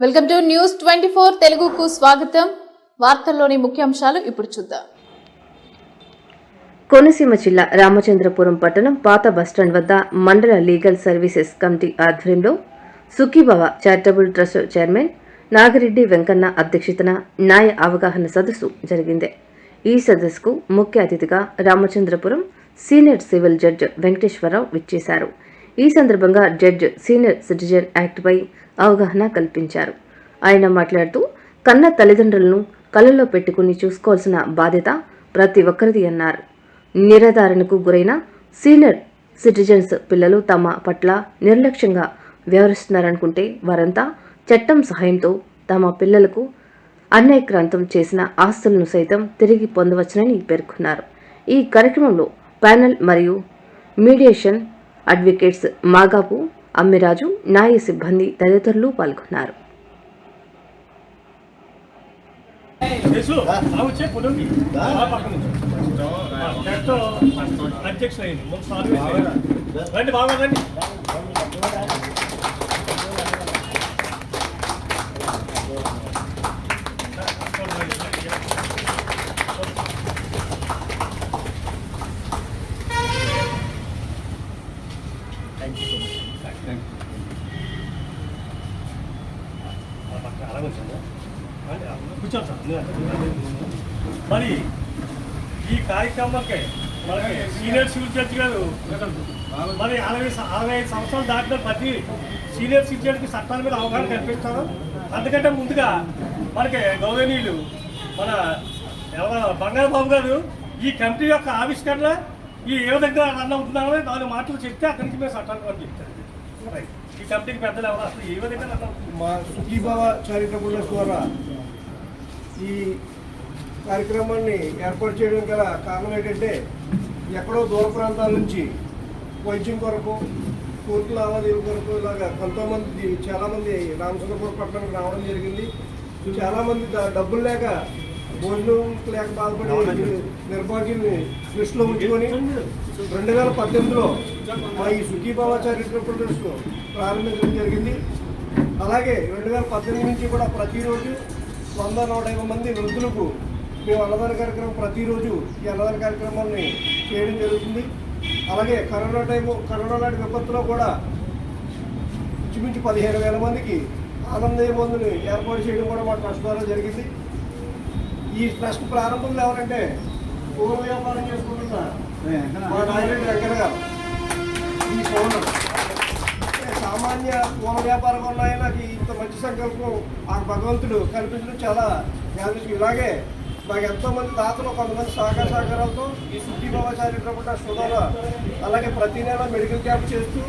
Welcome to news twenty four తెలుగుకు స్వాగతం. వార్తల్లోని ముఖ్యాంశాలు ఇప్పుడు చూద్దాం. కోనసీమ జిల్లా రామచంద్రపురం పట్టణం పాత బస్టాండ్ వద్ద మండల లీగల్ సర్వీసెస్ కమిటీ ఆధ్వర్యంలో Sukhibhava charitable trust chairman Nagireddy Venkanna అధ్యక్షతన న్యాయ అవగాహన సదస్సు జరిగింది. ఈ సదస్సుకు ముఖ్య అతిథిగా Ramachandrapuram senior civil judge Venkateswara Rao విచ్చేశారు. ఈ సందర్భంగా జడ్జ్ సీనియర్ సిటిజన్ యాక్ట్పై అవగాహన కల్పించారు. ఆయన మాట్లాడుతూ కన్న తల్లిదండ్రులను కళ్ళలో పెట్టుకుని చూసుకోవాల్సిన బాధ్యత ప్రతి ఒక్కరిది అన్నారు. నిరాధారణకు గురైన సీనియర్ సిటిజన్స్ పిల్లలు తమ పట్ల నిర్లక్ష్యంగా వ్యవహరిస్తున్నారనుకుంటే వారంతా చట్టం సహాయంతో తమ పిల్లలకు అన్యాయక్రాంతం చేసిన ఆస్తులను సైతం తిరిగి పొందవచ్చునని పేర్కొన్నారు. ఈ కార్యక్రమంలో ప్యానెల్ మరియు మీడియేషన్ అడ్వకేట్స్ మాగాపు అమ్మిరాజు న్యాయ సిబ్బంది తదితరులు పాల్గొన్నారు. అధ్యక్షుడు థ్యాంక్ యూ బాగా రండి ఆ పక్కన అలాగే కూర్చోండి సార్. మరి ఈ కార్యక్రమానికి మనకి సీనియర్ సివిల్ జడ్జి గారు మరి అరవై అరవై ఐదు సంవత్సరాలు దాటిన ప్రతి సీనియర్ సిటిజన్కి చట్టాల మీద అవగాహన కల్పిస్తారు అందుకంటే ముందుగా మనకి గౌరవనీయులు మన బంగారు బాబు గారు ఈ కమిటీ యొక్క ఆవిష్కరణ ఈ ఏ విధంగా రన్ అవుతున్నామని నాలుగు మాటలు చెప్తే అక్కడి నుంచి మేము సట్టాలు అని చెప్తారు ఈ కమిటీకి పెద్దలు ఎవరు అసలు ఏ విధంగా రన్ అవుతుంది మా సుఖీభావ చారిటబుల్ ద్వారా ఈ కార్యక్రమాన్ని ఏర్పాటు చేయడం గల కారణం ఏంటంటే ఎక్కడో దూర ప్రాంతాల నుంచి వైద్యం కొరకు కోర్టు లావాదేవీల కొరకు ఇలాగా కొంతమంది చాలామంది రామచంద్రపురం పట్టణానికి రావడం జరిగింది. చాలామంది డబ్బులు లేక భోజనం లేక బాధపడి నిర్భాగ్యుల్ని దృష్టిలో ఉంచుకొని రెండు వేల పద్దెనిమిదిలో మా ఈ సుఖీభావ చారిటబుల్ ట్రస్ట్ ప్రారంభించడం జరిగింది. అలాగే రెండు వేల పద్దెనిమిది నుంచి కూడా ప్రతిరోజు వంద నూట యాభై మంది వృద్ధులకు మేము అన్నదాన కార్యక్రమం ప్రతిరోజు ఈ అన్నదాన కార్యక్రమాన్ని చేయడం జరుగుతుంది. అలాగే కరోనా టైము కరోనా నాటి విపత్తులో కూడా ఇంచుమించు పదిహేను వేల మందికి ఆనందయ మందుని ఏర్పాటు చేయడం కూడా మా ట్రస్ట్ ద్వారా జరిగింది. ఈ ట్రస్ట్ ప్రారంభంలో ఎవరంటే పూర్వ వ్యాపారం చేసుకుంటున్న మా నాయకుడు వెంకన్న గారు ఈ సామాన్య పూల వ్యాపారం వల్ల నాకు ఇంత మంచి సంకల్పం ఆ భగవంతుడు కల్పించడం చాలా యాదృష్టం ఇలాగే మాకు ఎంతో మంది దాతలు కొంతమంది సహకార సహకారాలతో ఈ సుఖీభావ చారిత్రపూట ట్రస్ట్ ద్వారా అలాగే ప్రతి నెల మెడికల్ క్యాంప్ చేస్తూ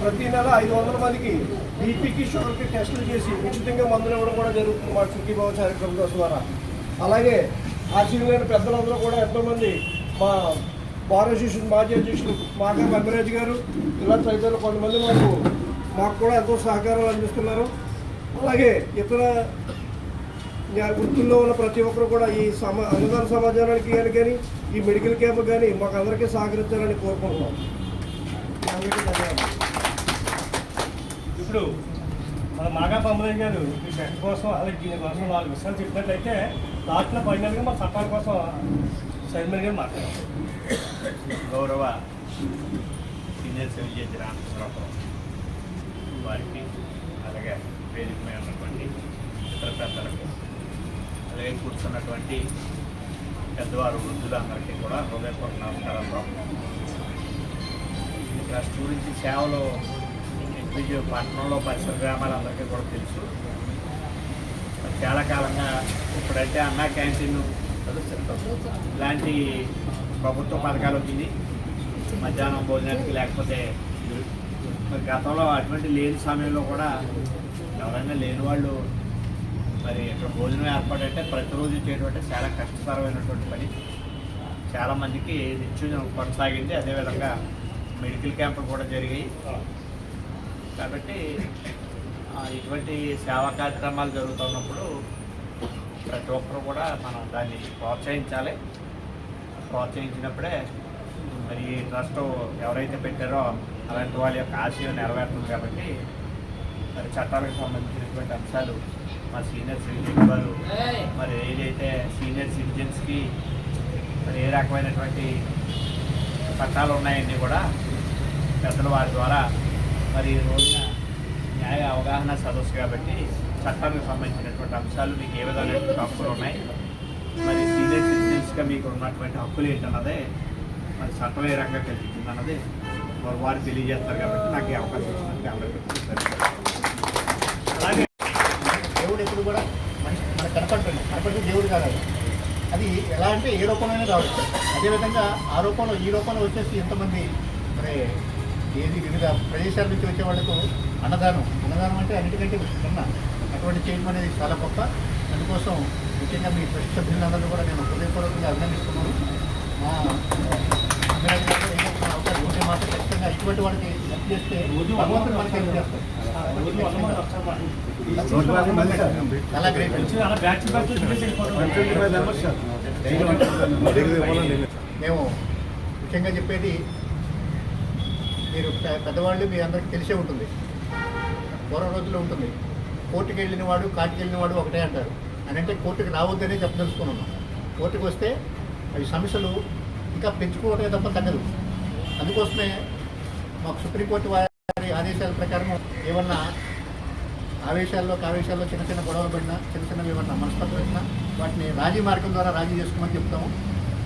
ప్రతి నెల ఐదు వందల మందికి బీపీకి షుగర్కి టెస్టులు చేసి ఉచితంగా మందులు ఇవ్వడం కూడా జరుగుతుంది మా సుఖీభావ ట్రస్ట్ ద్వారా. అలాగే ఆశీర్వైన పెద్దలందరూ కూడా ఎంతోమంది మా బార్ అసోసియేషన్ మాజీ అధ్యక్షులు మాకా గంగరాజు గారు ఇలా తదితరులు కొంతమంది మాకు మాకు కూడా ఎంతో సహకారాలు అందిస్తున్నారు. అలాగే ఇతర న్యాయ వృత్తుల్లో ఉన్న ప్రతి ఒక్కరు కూడా ఈ సమా అనుదాన సమాజానికి కానీ కానీ ఈ మెడికల్ క్యాంప్ కానీ మాకు అందరికీ సహకరించాలని కోరుకుంటున్నాం. ఇప్పుడు మన మాగా పంపదయ్య గారు ఈ టెస్ట్ కోసం అలాగే దీనికోసం నాలుగు విషయాలు చెప్పినట్లయితే దాంట్లో ఫైనల్గా మా చట్టాల కోసం చైర్మన్ గారు మాట్లాడారు. గౌరవ సీనియర్ సివిల్ జడ్జి రామచంద్రరావు వారికి అలాగే వేదిక మీద ఉన్నటువంటి ఇతర పెద్దలకు అలాగే కూర్చున్నటువంటి పెద్దవారు వృద్ధులందరికీ కూడా హృదయపూర్వక నమస్కారాలు. ట్రస్ట్ గురించి సేవలు విజయ పట్టణంలో పరిసర గ్రామాలందరికీ కూడా తెలుసు. చాలా కాలంగా ఇప్పుడైతే అన్నా క్యాంటీన్ ఇలాంటి ప్రభుత్వ పథకాలు వచ్చింది. మధ్యాహ్నం భోజనానికి లేకపోతే మరి గతంలో అటువంటి లేని సమయంలో కూడా ఎవరైనా లేని వాళ్ళు మరి ఇక్కడ భోజనం ఏర్పాటు అంటే ప్రతిరోజు చేయడం చాలా కష్టతరమైనటువంటి పని. చాలామందికి నిత్యం కొనసాగింది. అదేవిధంగా మెడికల్ క్యాంపులు కూడా జరిగాయి. కాబట్టి ఇటువంటి సేవా కార్యక్రమాలు జరుగుతున్నప్పుడు ప్రతి ఒక్కరు కూడా మనం దాన్ని ప్రోత్సహించాలి. ప్రోత్సహించినప్పుడే మరి ఈ ట్రస్ట్ ఎవరైతే పెట్టారో అలాంటి వాళ్ళ యొక్క ఆశయం నెరవేరుతుంది కాబట్టి మరి చట్టాలకు సంబంధించినటువంటి అంశాలు మా సీనియర్ సిటిజన్ వారు మరి ఏదైతే సీనియర్ సిటిజన్స్కి మరి ఏ రకమైనటువంటి చట్టాలు ఉన్నాయన్నీ కూడా పెద్దలు వారి ద్వారా మరి ఈ రోజున న్యాయ అవగాహన సదస్సు కాబట్టి చట్టానికి సంబంధించినటువంటి అంశాలు మీకు ఏ విధమైనటువంటి హక్కులు ఉన్నాయి. మరి సీనియర్ సిటిజన్స్గా మీకు ఉన్నటువంటి హక్కులు ఏంటన్నదే మరి చట్టం ఏ రకంగా కల్పించింది అన్నది వారు వారు తెలియజేస్తారు కాబట్టి నాకు ఈ అవకాశం ఇచ్చినందుకు అందరికీ అలాగే దేవుడు ఎప్పుడు కూడా మనిషి మనకు కనపడుతుంది కనపడితే దేవుడు కాదు అది. అది ఎలా అంటే ఏ రూపంలోనే రావచ్చు. అదేవిధంగా ఆ రూపంలో ఈ రూపంలో వచ్చేసి ఎంతమంది మరి ఏది వివిధ ప్రదేశాల నుంచి వచ్చే వాళ్ళకు అన్నదానం. అన్నదానం అంటే అన్నిటికంటే ఉన్న అటువంటి చేయడం అనేది చాలా గొప్ప. అందుకోసం ముఖ్యంగా మీ ప్రతి సభ్యులందరూ కూడా నేను హృదయపూర్వకంగా అభినందిస్తున్నాను. మా అవకాశం ఉంటే మాత్రం ఖచ్చితంగా ఇటువంటి వాళ్ళకి హెల్ప్ చేస్తే భగవంతుడు మనకి హెల్ప్ చేస్తారు చాలా మేము ముఖ్యంగా చెప్పేది మీరు పెద్దవాళ్ళు మీ అందరికీ తెలిసే ఉంటుంది. పూర్వ రోజుల్లో ఉంటుంది. కోర్టుకి వెళ్ళిన వాడు కాటికి వెళ్ళిన వాడు ఒకటే అంటారు. అని అంటే కోర్టుకి రావద్దనే చెప్పదలుచుకున్నాను కోర్టుకు వస్తే అవి సమస్యలు ఇంకా పెంచుకోవటమే తప్ప తగ్గదు. అందుకోసమే మాకు సుప్రీంకోర్టు వారి ఆదేశాల ప్రకారం ఏమన్నా ఆవేశాల్లో కావేశాల్లో చిన్న చిన్న గొడవలు పడినా చిన్న చిన్నవి ఏమన్నా మనస్పర్ధలు వచ్చినా వాటిని రాజీ మార్గం ద్వారా రాజీ చేసుకోమని చెప్తాము.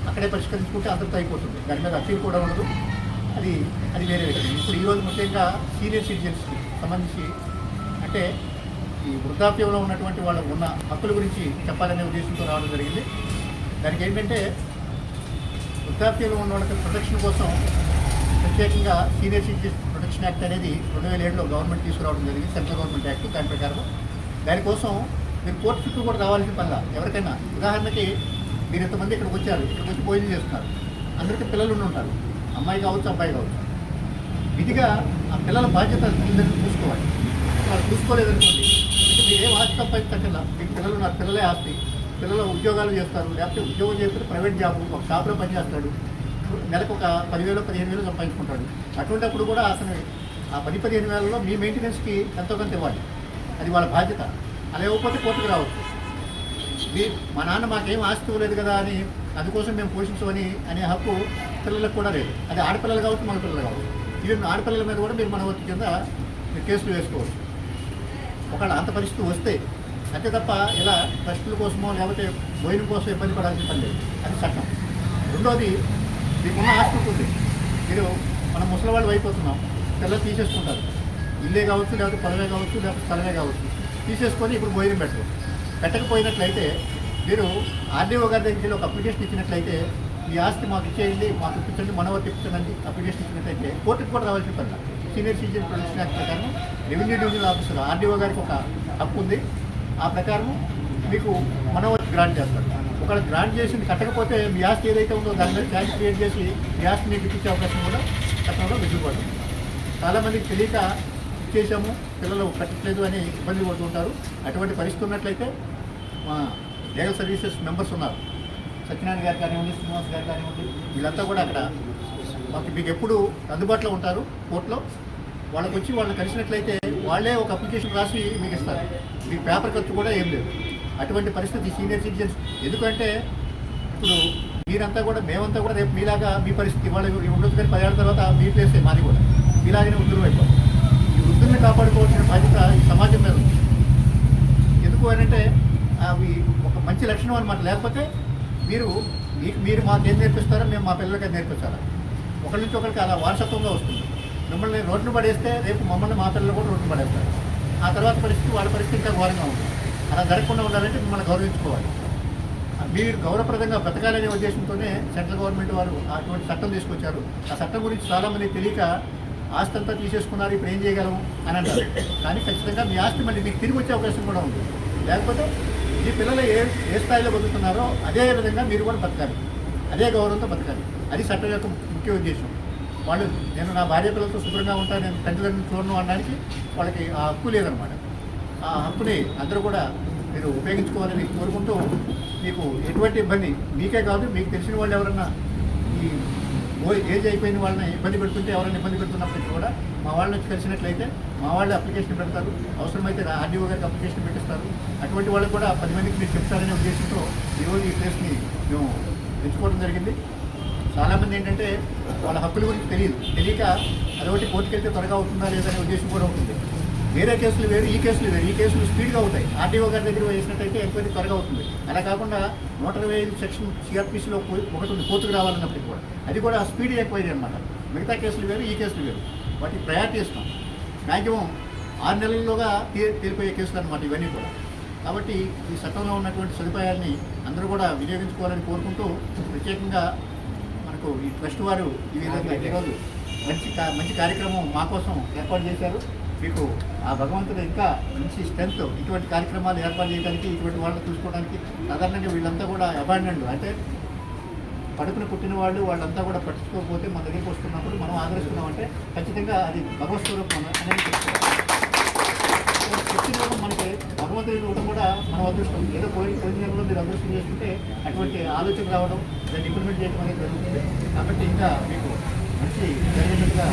అక్కడే పరిష్కరించుకుంటే అంతటితో అయిపోతుంది. దాని మీద అప్పీల్ కూడా ఉండదు. అది అది వేరే విషయం. ఇప్పుడు ఈరోజు ముఖ్యంగా సీనియర్ సిటిజన్స్కి సంబంధించి అంటే ఈ వృద్ధాప్యంలో ఉన్నటువంటి వాళ్ళకు ఉన్న హక్కుల గురించి చెప్పాలనే ఉద్దేశంతో రావడం జరిగింది. దానికి ఏంటంటే వృద్ధాప్యంలో ఉన్న వాళ్ళకి ప్రొటెక్షన్ కోసం ప్రత్యేకంగా సీనియర్ సిటిజన్ ప్రొటెక్షన్ యాక్ట్ అనేది రెండు వేల ఏడులో గవర్నమెంట్ తీసుకురావడం జరిగింది సెంట్రల్ గవర్నమెంట్ యాక్ట్ దాని ప్రకారం దానికోసం మీరు కోర్టు చుట్టూ కూడా రావాల్సిన పనిలా ఎవరికైనా. ఉదాహరణకి మీరు ఇంతమంది ఇక్కడికి వచ్చారు ఇక్కడికి వచ్చి భోజనం చేస్తున్నారు. అందరికీ పిల్లలు ఉంటారు. అమ్మాయి కావచ్చు అబ్బాయి కావచ్చు. విధిగా ఆ పిల్లల బాధ్యత చూసుకోవాలి. వాళ్ళు చూసుకోలేదనుకోండి మీరు ఏం ఆస్తి సంపాదించక్కర్లా మీ పిల్లలు నా పిల్లలే ఆస్తి. పిల్లలు ఉద్యోగాలు చేస్తారు లేకపోతే ఉద్యోగం చేస్తే ప్రైవేట్ జాబ్ ఒక షాప్లో పనిచేస్తాడు. నెలకు ఒక పదివేలు పదిహేను వేలు సంపాదించుకుంటాడు. అటువంటిప్పుడు కూడా అతను ఆ పది పదిహేను వేలలో మీ మెయింటెనెన్స్కి ఎంతో కొంత ఇవ్వాలి. అది వాళ్ళ బాధ్యత. అలా ఇవ్వకపోతే కోర్టుకు రావచ్చు. మీ మా నాన్న మాకేం ఆస్తి ఇవ్వలేదు కదా అని అందుకోసం మేము పోషించమని అనే హక్కు పిల్లలకు కూడా లేదు. అది ఆడపిల్లలు కావచ్చు మన పిల్లలు కావచ్చు. ఈవెన్ ఆడపిల్లల మీద కూడా మీరు మన వచ్చి కింద మీరు కేసులు వేసుకోవచ్చు. ఒకవేళ అంత పరిస్థితి వస్తే అంతే తప్ప ఇలా ట్రస్టుల కోసమో లేకపోతే బోయిన కోసం ఇబ్బంది పడాల్సిన పని లేదు. అది చట్టం. రెండోది మీకున్న ఆస్తి ఉంది మీరు మనం ముసలి వాళ్ళు అయిపోతున్నాం. పిల్లలు తీసేసుకుంటారు. ఇల్లే కావచ్చు లేకపోతే పొలమే కావచ్చు లేకపోతే స్థలమే కావచ్చు. తీసేసుకొని ఇప్పుడు భోజనం పెట్టరు. పెట్టకపోయినట్లయితే మీరు ఆర్డీఓ గారి దగ్గర ఒక అప్లికేషన్ ఇచ్చినట్లయితే మీ ఆస్తి మాకు ఇచ్చేయండి మాకు ఇప్పించండి మనవర్ తెప్పించండి అప్లికేషన్ ఇచ్చినట్లయితే కోర్టుకు కూడా రావాల్సిన పని సీనియర్ సిటిజన్ ప్రొటెక్షన్ యాక్ట్ ప్రకారం రెవెన్యూ డివిజనల్ ఆఫీసర్ ఆర్డీఓ గారికి ఒక హక్కు ఉంది. ఆ ప్రకారం మీకు మనవర్ గ్రాంట్ చేస్తారు. ఒకవేళ గ్రాంట్ చేసింది కట్టకపోతే మీ ఆస్తి ఏదైతే ఉందో దాని మీద ఛాన్స్ క్రియేట్ చేసి మీ ఆస్తి మీకు ఇచ్చే అవకాశం కూడా చట్టంలో వెసులుబాటు చాలామందికి తెలియక ఇచ్చేసాము పిల్లలు కట్టట్లేదు అని ఇబ్బంది పడుతుంటారు అటువంటి పరిస్థితి ఉన్నట్లయితే మా లీగల్ సర్వీసెస్ మెంబర్స్ ఉన్నారు. సత్యనారాయణ గారు కానివ్వండి శ్రీనివాస్ గారు కానివ్వండి వీళ్ళంతా కూడా అక్కడ మాకు మీకు ఎప్పుడు అందుబాటులో ఉంటారు కోర్టులో. వాళ్ళకి వచ్చి వాళ్ళని కలిసినట్లయితే వాళ్ళే ఒక అప్లికేషన్ రాసి మీకు ఇస్తారు. మీకు పేపర్ ఖర్చు కూడా ఏం లేదు. అటువంటి పరిస్థితి సీనియర్ సిటిజన్స్. ఎందుకంటే ఇప్పుడు మీరంతా కూడా మేమంతా కూడా రేపు మీలాగా మీ పరిస్థితి ఇవాళ ఉండొచ్చు కానీ పదేళ్ళ తర్వాత మీ ప్లేసే మాది కూడా. మీలాగనే వృద్ధులు అయిపోతాం ఈ వృద్ధుల్ని కాపాడుకోవాల్సిన బాధ్యత ఈ సమాజం మీద ఉంది. ఎందుకు అని అంటే అవి మంచి లక్షణం అనమాట లేకపోతే మీరు మీకు మీరు మాకేం నేర్పిస్తారో మేము మా పిల్లలకి అది నేర్పించాలా ఒకరి నుంచి ఒకరికి అలా వారసత్వంగా వస్తుంది. మిమ్మల్ని రోడ్డును పడేస్తే రేపు మమ్మల్ని మా పిల్లలు కూడా రోడ్డును పడేస్తారు. ఆ తర్వాత పరిస్థితి వాళ్ళ పరిస్థితి ఇంకా ఘోరంగా ఉంటుంది అలా జరగకుండా ఉండాలంటే మిమ్మల్ని గౌరవించుకోవాలి. మీరు గౌరవప్రదంగా బ్రతకాలనే ఉద్దేశంతోనే సెంట్రల్ గవర్నమెంట్ వారు అటువంటి చట్టం తీసుకొచ్చారు. ఆ చట్టం గురించి చాలామంది తెలియక ఆస్తి అంతా తీసేసుకున్నారు ఇప్పుడు ఏం చేయగలము అని అంటారు. కానీ ఖచ్చితంగా మీ ఆస్తి మళ్ళీ మీకు తిరిగి వచ్చే అవకాశం కూడా ఉంది. లేకపోతే మీ పిల్లలు ఏ ఏ స్థాయిలో బతుకుతున్నారో అదే విధంగా మీరు కూడా బతకాలి. అదే గౌరవంతో బతకాలి. అది చట్టం యొక్క ముఖ్య ఉద్దేశం. వాళ్ళు నేను నా భార్య పిల్లలతో శుభ్రంగా ఉంటాను నేను తండ్రిదండ్రులు చూడను అనడానికి వాళ్ళకి ఆ హక్కు లేదనమాట. ఆ హక్కుని అందరూ కూడా మీరు ఉపయోగించుకోవాలని కోరుకుంటూ మీకు ఎటువంటి ఇబ్బంది మీకే కాదు మీకు తెలిసిన వాళ్ళు ఎవరన్నా ఈ ఏజ్ అయిపోయిన వాళ్ళని ఇబ్బంది పెడుతుంటే ఎవరైనా ఇబ్బంది పెడుతున్నప్పటికీ కూడా మా వాళ్ళని వచ్చి కలిసినట్లయితే మా వాళ్ళు అప్లికేషన్ పెడతారు. అవసరమైతే ఆర్డీఓ గారికి అప్లికేషన్ పెట్టిస్తారు. అటువంటి వాళ్ళు కూడా పది మందికి మీరు చెప్తారనే ఉద్దేశంతో ఈరోజు ఈ ప్లేస్ని మేము ఎంచుకోవడం జరిగింది. చాలామంది ఏంటంటే వాళ్ళ హక్కుల గురించి తెలియదు. తెలియక అదొకటి కోర్టుకెళ్తే త్వరగా అవుతుందా లేదనే ఉద్దేశం కూడా ఉంటుంది. వేరే కేసులు వేరు ఈ కేసులు వేరు. ఈ కేసులు స్పీడ్గా అవుతాయి. ఆర్టీఓ గారి దగ్గర వేసినట్టయితే ఎంక్వైరీ త్వరగా అవుతుంది. అలా కాకుండా నూట ఇరవై ఐదు సెక్షన్ సిఆర్పిసిలో ఒకటి ఉంది. కోర్టుకు రావాలన్నప్పటికీ కూడా. అది కూడా స్పీడ్ ఎంక్వైరీ అనమాట మిగతా కేసులు వేరు ఈ కేసులు వేరు. వాటికి ప్రయారిటీ ఇస్తాం మ్యాక్సిమం ఆరు నెలల్లోగా తీ- తీరిపోయే కేసులు అనమాట ఇవన్నీ కూడా. కాబట్టి ఈ చట్టంలో ఉన్నటువంటి సదుపాయాల్ని అందరూ కూడా వినియోగించుకోవాలని కోరుకుంటూ ప్రత్యేకంగా మనకు ఈ ట్రస్ట్ వారు ఈ విధంగా ఈరోజు మంచి మంచి కార్యక్రమం మా కోసం ఏర్పాటు చేశారు. మీకు ఆ భగవంతుడు ఇంకా మంచి స్ట్రెంత్ ఇటువంటి కార్యక్రమాలు ఏర్పాటు చేయడానికి ఇటువంటి వాళ్ళని చూసుకోవడానికి సాధారణంగా వీళ్ళంతా కూడా అబాండెండ్ అంటే కడుపున పుట్టిన వాళ్ళు వాళ్ళంతా కూడా పట్టించుకోకపోతే మన దగ్గరికి వస్తున్నప్పుడు మనం ఆదరిస్తున్నామంటే ఖచ్చితంగా అది భగవత్ స్వరూపం అనేది చెప్తున్నాం మనకి భగవంతుడి ఇవ్వడం కూడా మన అదృష్టం. ఏదో పోయిన పోయిన జన్మలో మీరు అదృష్టం చేసుకుంటే అటువంటి ఆలోచన రావడం దాన్ని ఇంప్లిమెంట్ చేయడం అనేది జరుగుతుంది. కాబట్టి ఇంకా మీకు మంచి జరిగినట్టుగా